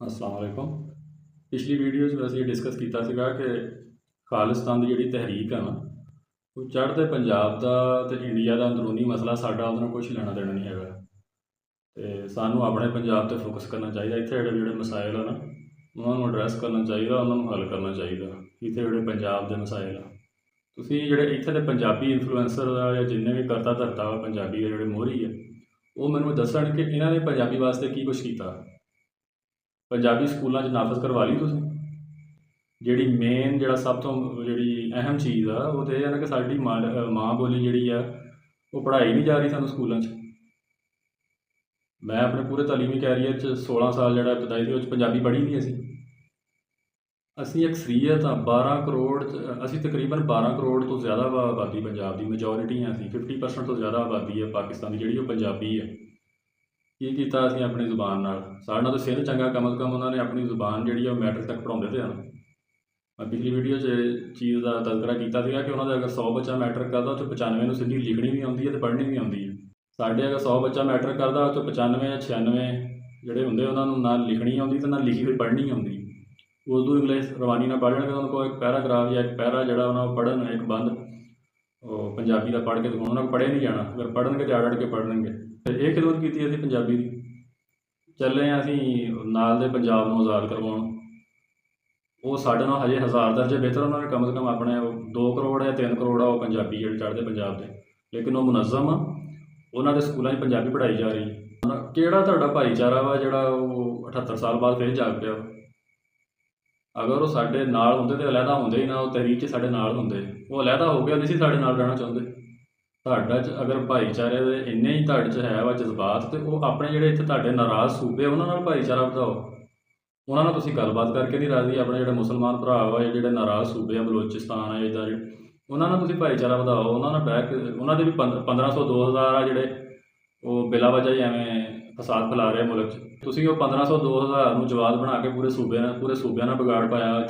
ਅਸਲਾਮ ਵਾਲੇਕੁਮ ਪਿਛਲੀ ਵੀਡੀਓ 'ਚ ਅਸੀਂ ਡਿਸਕਸ ਕੀਤਾ ਸੀਗਾ ਕਿ ਖਾਲਿਸਤਾਨ ਦੀ ਜਿਹੜੀ ਤਹਿਰੀਕ ਆ ਨਾ, ਉਹ ਚੜ੍ਹਦੇ ਪੰਜਾਬ ਦਾ ਤੇ ਇੰਡੀਆ ਦਾ ਅੰਦਰੂਨੀ ਮਸਲਾ ਸਾਡਾ ਉਹਦੇ ਨਾਲ ਕੁਝ ਲੈਣਾ ਦੇਣਾ ਨਹੀਂ ਹੈਗਾ। ਤੇ ਸਾਨੂੰ ਆਪਣੇ ਪੰਜਾਬ ਤੇ ਫੋਕਸ ਕਰਨਾ ਚਾਹੀਦਾ, ਇੱਥੇ ਜਿਹੜੇ ਜਿਹੜੇ ਮਸਾਇਲ ਆ ਨਾ, ਉਹਨਾਂ ਨੂੰ ਐਡਰੈਸ ਕਰਨਾ ਚਾਹੀਦਾ, ਉਹਨਾਂ ਨੂੰ ਹੱਲ ਕਰਨਾ ਚਾਹੀਦਾ, ਇੱਥੇ ਜਿਹੜੇ ਪੰਜਾਬ ਦੇ ਮਸਾਇਲ ਆ। ਤੁਸੀਂ ਜਿਹੜੇ ਇੱਥੇ ਦੇ ਪੰਜਾਬੀ ਇਨਫਲੂਐਂਸਰ ਜਾਂ ਜਿੰਨੇ ਵੀ ਕਰਤਾ ਧਰਤਾ ਵਾ, ਪੰਜਾਬੀ ਦੇ ਜਿਹੜੇ ਮੋਹਰੀ ਆ, ਉਹ ਮੈਨੂੰ ਦੱਸਣ ਕਿ ਇਹਨਾਂ ਨੇ ਪੰਜਾਬੀ ਵਾਸਤੇ ਕੀ ਕੁਝ ਕੀਤਾ। ਪੰਜਾਬੀ ਸਕੂਲਾਂ 'ਚ ਨਾਫਜ਼ ਕਰਵਾ ਲਈ ਤੁਸੀਂ? ਜਿਹੜੀ ਮੇਨ ਜਿਹੜਾ ਸਭ ਤੋਂ ਜਿਹੜੀ ਅਹਿਮ ਚੀਜ਼ ਆ, ਉਹ ਤੇ ਇਹ ਹੈ ਨਾ ਕਿ ਸਾਡੀ ਮਾਂ ਮਾਂ ਬੋਲੀ ਜਿਹੜੀ ਆ, ਉਹ ਪੜ੍ਹਾਈ ਨਹੀਂ ਜਾ ਰਹੀ ਸਾਨੂੰ ਸਕੂਲਾਂ 'ਚ। ਮੈਂ ਆਪਣੇ ਪੂਰੇ ਤਾਲੀਮੀ ਕੈਰੀਅਰ 'ਚ 16 ਸਾਲ ਜਿਹੜਾ ਵਿਦਾਈ ਸੀ, ਉਹ 'ਚ ਪੰਜਾਬੀ ਪੜ੍ਹੀ ਨਹੀਂ ਅਸੀਂ। ਅਸੀਂ ਅਕਸਰੀਅਤ ਆ 12 ਕਰੋੜ 'ਚ- ਅਸੀਂ ਤਕਰੀਬਨ 12 ਕਰੋੜ ਤੋਂ ਜ਼ਿਆਦਾ ਆਬਾਦੀ ਪੰਜਾਬ ਦੀ ਮੈਜੋਰਿਟੀ ਆ ਅਸੀਂ 50% ਤੋਂ ਜ਼ਿਆਦਾ ਆਬਾਦੀ ਹੈ ਪਾਕਿਸਤਾਨ ਦੀ ਜਿਹੜੀ ਉਹ ਪੰਜਾਬੀ ਹੈ ਕੀ ਕੀਤਾ ਅਸੀਂ ਆਪਣੀ ਜ਼ੁਬਾਨ ਨਾਲ? ਸਾਡੇ ਨਾਲ ਤਾਂ ਸਿਰ ਚੰਗਾ ਕਮ ਅਜ਼ ਕਮ ਉਹਨਾਂ ਨੇ ਆਪਣੀ ਜ਼ੁਬਾਨ ਜਿਹੜੀ ਆ ਉਹ ਮੈਟ੍ਰਿਕ ਤੱਕ ਪੜਾਉਂਦੇ ਤੇ ਹਨ ਮੈਂ ਪਿਛਲੀ ਵੀਡੀਓ 'ਚ ਇਹ ਚੀਜ਼ ਦਾ ਤਜ਼ਕਰਾ ਕੀਤਾ ਸੀਗਾ ਕਿ ਉਹਨਾਂ ਦਾ ਅਗਰ 100 ਬੱਚਾ ਮੈਟਰ ਕਰਦਾ ਉਹ 'ਚੋਂ 95 ਨੂੰ ਸਿੱਧੀ ਲਿਖਣੀ ਵੀ ਆਉਂਦੀ ਹੈ ਤੇ ਪੜ੍ਹਨੀ ਵੀ ਆਉਂਦੀ ਹੈ। ਸਾਡੇ ਅਗਰ 100 ਬੱਚਾ ਮੈਟਰ ਕਰਦਾ ਉਹ 'ਚੋਂ 95 ਜਾਂ 96 ਜਿਹੜੇ ਹੁੰਦੇ ਉਹਨਾਂ ਨੂੰ ਨਾ ਲਿਖਣੀ ਆਉਂਦੀ ਤੇ ਨਾ ਲਿਖੀ ਹੋਈ ਪੜ੍ਹਨੀ ਆਉਂਦੀ। ਉਰਦੂ ਇੰਗਲਿਸ਼ ਰਵਾਨੀ ਨਾਲ ਪੜ੍ਹ ਲੈਣਗੇ, ਉਹਨਾਂ ਕੋਲ ਇੱਕ ਪੈਰਾਗ੍ਰਾਫ ਜਾਂ ਇੱਕ ਪੈਰਾ ਜਿਹੜਾ ਉਹਨਾਂ ਨੂੰ ਪੜ੍ਹਨ, ਇੱਕ ਬੰਦ ਪੰਜਾਬੀ ਦਾ ਪੜ੍ਹ ਕੇ ਦਿਖਾਉਣਾ, ਉਹਨਾਂ ਨੂੰ ਪੜ੍ਹੇ ਨਹੀਂ ਜਾਣਾ। ਅਗਰ ਪੜ੍ਹਨਗੇ ਤੇ ਅੜ ਅੜ ਕੇ ਪੜ੍ਹਨਗੇ ਤੇ ਇਹ ਖਿਦਮਤ ਕੀਤੀ ਅਸੀਂ ਪੰਜਾਬੀ ਦੀ। ਚੱਲੇ ਹਾਂ ਅਸੀਂ ਨਾਲ ਦੇ ਪੰਜਾਬ ਨੂੰ ਆਜ਼ਾਦ ਕਰਵਾਉਣ। ਉਹ ਸਾਡੇ ਨਾਲ ਹਜੇ ਹਜ਼ਾਰ ਦਰਜੇ ਬਿਹਤਰ ਉਹਨਾਂ ਨੇ ਕਮ ਸੇ ਕਮ ਆਪਣੇ 2 ਕਰੋੜ ਜਾਂ 3 ਕਰੋੜ ਆ ਉਹ ਪੰਜਾਬੀ ਜਿਹੜੇ ਚੜ੍ਹਦੇ ਪੰਜਾਬ ਦੇ। ਲੇਕਿਨ ਉਹ ਮੁਨਜ਼ਮ ਆ। ਉਹਨਾਂ ਦੇ ਸਕੂਲਾਂ 'ਚ ਪੰਜਾਬੀ ਪੜ੍ਹਾਈ ਜਾ ਰਹੀ। ਕਿਹੜਾ ਤੁਹਾਡਾ ਭਾਈਚਾਰਾ ਵਾ ਜਿਹੜਾ ਉਹ 78 ਸਾਲ ਬਾਅਦ ਫਿਰ ਜਾਗ ਪਿਆ? ਅਗਰ ਉਹ ਸਾਡੇ ਨਾਲ ਹੁੰਦੇ ਤੇ ਅਲੱਗਾ ਹੁੰਦੇ ਹੀ ਨਾ, ਉਹ ਤਹਿਰੀਕ 'ਚ ਸਾਡੇ ਨਾਲ ਹੁੰਦੇ। ਉਹ ਅਲੱਗਾ ਹੋ ਗਿਆ ਨਹੀਂ ਸੀ ਸਾਡੇ ਨਾਲ ਰਹਿਣਾ ਚਾਹੁੰਦੇ। ਤੁਹਾਡਾ 'ਚ ਅਗਰ ਭਾਈਚਾਰੇ ਦੇ ਇੰਨੇ ਹੀ ਤੁਹਾਡੇ 'ਚ ਹੈ ਵਾ ਜਜ਼ਬਾਤ ਤੇ ਉਹ ਆਪਣੇ ਜਿਹੜੇ ਇੱਥੇ ਤੁਹਾਡੇ ਨਾਰਾਜ਼ ਸੂਬੇ ਉਹਨਾਂ ਨਾਲ ਭਾਈਚਾਰਾ ਵਧਾਓ। ਉਹਨਾਂ ਨਾਲ ਤੁਸੀਂ ਗੱਲਬਾਤ ਕਰਕੇ ਨਹੀਂ ਰਾਜ਼ੀ, ਆਪਣੇ ਜਿਹੜੇ ਮੁਸਲਮਾਨ ਭਰਾ ਵਾ ਜਿਹੜੇ ਨਾਰਾਜ਼ ਸੂਬੇ ਆ, ਬਲੋਚਿਸਤਾਨ ਆ ਇੱਦਾਂ ਉਹਨਾਂ ਨਾਲ ਤੁਸੀਂ ਭਾਈਚਾਰਾ ਵਧਾਓ। ਉਹਨਾਂ ਨਾਲ ਬਹਿ ਕੇ, ਉਹਨਾਂ ਦੇ ਵੀ 1500 2000 ਆ ਜਿਹੜੇ ਉਹ ਬਿਲਾ ਵਜ੍ਹਾ ਹੀ ਐਵੇਂ ਫਸਾਦ ਫੈਲਾ ਰਹੇ ਮੁਲਕ 'ਚ। ਤੁਸੀਂ ਉਹ 1500 2000 ਨੂੰ ਜਵਾਬ ਬਣਾ ਕੇ ਪੂਰੇ ਸੂਬੇ ਨਾਲ, ਪੂਰੇ ਸੂਬਿਆਂ ਨਾਲ ਵਿਗਾੜ ਪਾਇਆ।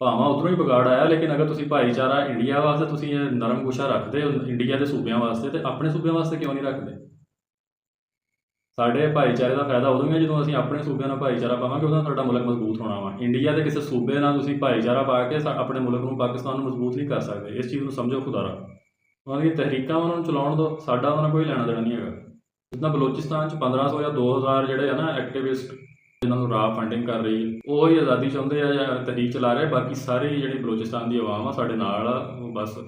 ਭਾਵਾਂ ਉਧਰੋਂ ਹੀ ਵਿਗਾੜ ਆਇਆ, ਲੇਕਿਨ ਅਗਰ ਤੁਸੀਂ ਭਾਈਚਾਰਾ ਇੰਡੀਆ ਵਾਸਤੇ, ਤੁਸੀਂ ਇਹ ਨਰਮ ਗੁੱਛਾ ਰੱਖਦੇ ਹੋ, ਇੰਡੀਆ ਦੇ ਸੂਬਿਆਂ ਵਾਸਤੇ, ਤੇ ਆਪਣੇ ਸੂਬਿਆਂ ਵਾਸਤੇ ਕਿਉਂ ਨਹੀਂ ਰੱਖਦੇ? ਸਾਡੇ ਭਾਈਚਾਰੇ ਦਾ ਫਾਇਦਾ ਉਦੋਂ ਹੀ ਹੈ ਜਦੋਂ ਅਸੀਂ ਆਪਣੇ ਸੂਬਿਆਂ ਨਾਲ ਭਾਈਚਾਰਾ ਪਾਵਾਂਗੇ, ਉਦੋਂ ਸਾਡਾ ਮੁਲਕ ਮਜ਼ਬੂਤ ਹੋਣਾ ਵਾ। ਇੰਡੀਆ ਦੇ ਕਿਸੇ ਸੂਬੇ ਨਾਲ ਤੁਸੀਂ ਭਾਈਚਾਰਾ ਪਾ ਕੇ ਆਪਣੇ ਮੁਲਕ ਨੂੰ ਪਾਕਿਸਤਾਨ ਨੂੰ ਮਜ਼ਬੂਤ ਨਹੀਂ ਕਰ ਸਕਦੇ। ਇਸ ਚੀਜ਼ ਨੂੰ ਸਮਝੋ ਖੁਦਾਰਾ। ਉਹਨਾਂ ਦੀਆਂ ਤਹਿਰੀਕਾਂ ਉਹਨਾਂ ਨੂੰ ਚਲਾਉਣ ਦਿਓ, ਸਾਡਾ ਉਹਨਾਂ ਨਾਲ ਕੋਈ ਲੈਣਾ ਦੇਣਾ ਨਹੀਂ ਹੈਗਾ। ਜਿੱਦਾਂ ਬਲੋਚਿਸਤਾਨ ਚ 1500 ਜਾਂ 2000 ਜਿਹੜੇ ਆ ਨਾ ਐਕਟਿਵਿਸਟ ਜਿਨ੍ਹਾਂ ਨੂੰ ਰਾਹ ਫੰਡਿੰਗ ਕਰ ਰਹੀ ਹੈ ਉਹ ਹੀ ਆਜ਼ਾਦੀ ਚਾਹੁੰਦੇ ਆ ਜਾਂ ਤਹਿਰੀਕ ਚਲਾ ਰਹੇ ਬਾਕੀ ਸਾਰੇ ਜਿਹੜੀ ਬਲੋਚਿਸਤਾਨ ਦੀ ਆਵਾਮ ਆ, ਸਾਡੇ ਨਾਲ ਆ, ਉਹ ਬਸ।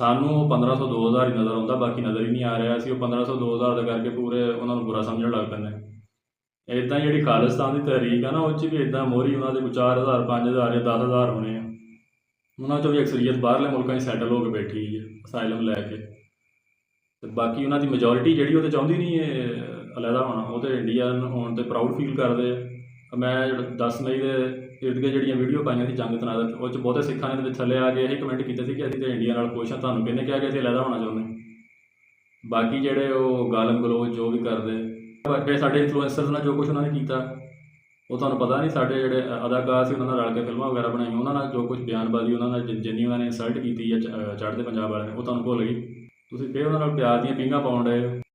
ਸਾਨੂੰ ਉਹ 1500 2000 ਹੀ ਨਜ਼ਰ ਆਉਂਦਾ, ਬਾਕੀ ਨਜ਼ਰ ਹੀ ਨਹੀਂ ਆ ਰਿਹਾ, ਅਸੀਂ ਉਹ 1500 2000 ਦਾ ਕਰਕੇ ਪੂਰੇ ਉਹਨਾਂ ਨੂੰ ਬੁਰਾ ਸਮਝਣ ਲੱਗ ਪੈਂਦੇ ਇਦਾਂ ਜਿਹੜੀ ਖਾਲਿਸਤਾਨ ਦੀ ਤਹਿਰੀਕ ਆ ਨਾ, ਉਹ 'ਚ ਵੀ ਇਦਾਂ ਮੋਹਰੀ ਉਹਨਾਂ ਦੇ ਕੋਈ 4000 5000 ਜਾਂ 10000 ਹੋਣੇ ਆ। ਉਹਨਾਂ 'ਚੋਂ ਵੀ ਅਕਸਰੀਅਤ ਬਾਹਰਲੇ ਮੁਲਕਾਂ 'ਚ ਸੈਟਲ ਹੋ ਕੇ ਬੈਠੀ ਹੈ ਅਸਾਈਲਮ ਲੈ ਕੇ। ਤੇ ਬਾਕੀ ਉਹਨਾਂ ਦੀ ਮੈਜੋਰਿਟੀ ਜਿਹੜੀ ਉਹ ਤੇ ਚਾਹੁੰਦੀ ਨਹੀਂ ਇਹ ਅਲੱਗਾ ਹੋਣਾ, ਉਹ ਤੇ ਇੰਡੀਅਨ ਹੋਣ ਤੇ ਪ੍ਰਾਊਡ ਫੀਲ ਕਰਦੇ ਆ। ਮੈਂ ਜਿਹੜਾ 10 ਮਈ ਦੇ ਇਰਦ ਗਿਰਦ ਜਿਹੜੀਆਂ ਵੀਡੀਓ ਪਾਈਆਂ ਸੀ ਜੰਗ ਤਨਾਜ਼ਰ ਉਹ 'ਚ ਬਹੁਤੇ ਸਿੱਖਾਂ ਨੇ ਥੱਲੇ ਆ ਕੇ ਇਹ ਕਮੈਂਟ ਕੀਤੇ ਸੀ ਕਿ ਅਸੀਂ ਤੇ ਇੰਡੀਆ ਨਾਲ ਖੁਸ਼ ਹਾਂ ਤੁਹਾਨੂੰ ਕਿਹਨੇ ਕਿਹਾ ਕਿ ਅਸੀਂ ਅਲੱਗਾ ਹੋਣਾ ਚਾਹੁੰਦੇ? ਬਾਕੀ ਜਿਹੜੇ ਉਹ ਗਾਲਮ ਗਲੋਚ ਜੋ ਵੀ ਕਰਦੇ, ਬਾਕੀ ਸਾਡੇ ਇਨਫਲੂਐਂਸਰਸ ਨਾਲ ਜੋ ਕੁਝ ਉਹਨਾਂ ਨੇ ਕੀਤਾ, ਉਹ ਤੁਹਾਨੂੰ ਪਤਾ ਨਹੀਂ, ਸਾਡੇ ਜਿਹੜੇ ਅਦਾਕਾਰ ਸੀ, ਉਹਨਾਂ ਨਾਲ ਰਲ ਕੇ ਫਿਲਮਾਂ ਵਗੈਰਾ ਬਣਾਈਆਂ, ਉਹਨਾਂ ਨਾਲ ਜੋ ਕੁਝ ਬਿਆਨਬਾਜ਼ੀ ਉਹਨਾਂ ਨਾਲ ਜਿੰਨੀ ਉਹਨਾਂ ਨੇ ਇਨਸਲਟ ਕੀਤੀ ਜਾਂ ਚੜ੍ਹਦੇ ਪੰਜਾਬ ਵਾਲਿਆਂ ਨੇ, ਉਹ ਤੁਹਾਨੂੰ ਭੁੱਲ ਗਈ। ਤੁਸੀਂ ਫਿਰ ਉਹਨਾਂ ਨਾਲ ਪਿਆਜ਼ ਦੀਆਂ ਪਿੰਗਾਂ ਪਾਉਣ ਡਏ ਹੋ?